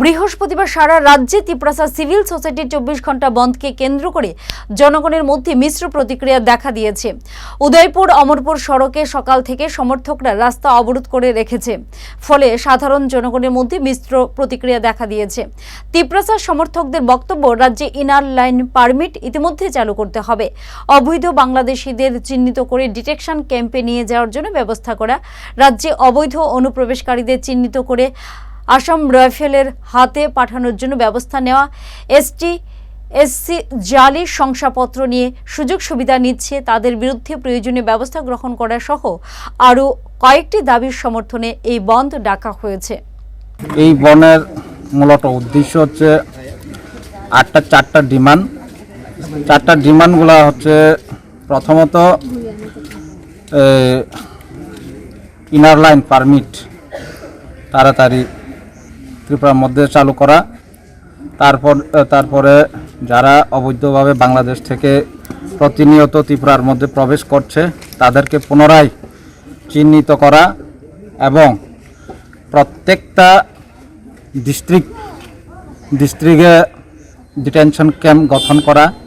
বৃহস্পতিবার সারা রাজ্যে তিপ্রাসা সিভিল সোসাইটির চব্বিশ ঘণ্টা বন্ধকে কেন্দ্র করে জনগণের মধ্যে মিশ্র প্রতিক্রিয়া দেখা দিয়েছে। উদয়পুর অমরপুর সড়কে সকাল থেকে সমর্থকরা রাস্তা অবরোধ করে রেখেছে। ফলে সাধারণ জনগণের মধ্যে মিশ্র প্রতিক্রিয়া দেখা দিয়েছে। তিপ্রাসা সমর্থকদের বক্তব্য, রাজ্যে ইনার লাইন পারমিট ইতিমধ্যে চালু করতে হবে। অবৈধ বাংলাদেশিদের চিহ্নিত করে ডিটেকশন ক্যাম্পে নিয়ে যাওয়ার জন্য ব্যবস্থা করা। রাজ্যে অবৈধ অনুপ্রবেশকারীদের চিহ্নিত করে আসাম রাইফেলের হাতে পাঠানোর জন্য ব্যবস্থা নেওয়া। এসটি এসসি জালি শংসাপত্র নিয়ে সুযোগ সুবিধা নিচ্ছে তাদের বিরুদ্ধে প্রয়োজনীয় ব্যবস্থা গ্রহণ করা সহ আরও কয়েকটি দাবির সমর্থনে এই বন্ধ ডাকা হয়েছে। এই বনের মূলত উদ্দেশ্য হচ্ছে আটটা, চারটা ডিমান্ড। চারটা ডিমান্ডগুলো হচ্ছে প্রথমত ইনার লাইন পারমিট তাড়াতাড়ি ত্রিপুরার মধ্যে চালু করা। তারপর তারপরে যারা অবৈধভাবে বাংলাদেশ থেকে প্রতিনিয়ত ত্রিপুরার মধ্যে প্রবেশ করছে, তাদেরকে পুনরায় চিহ্নিত করা এবং প্রত্যেকটা ডিস্ট্রিক্ট ডিস্ট্রিক্টে ডিটেনশন ক্যাম্প গঠন করা।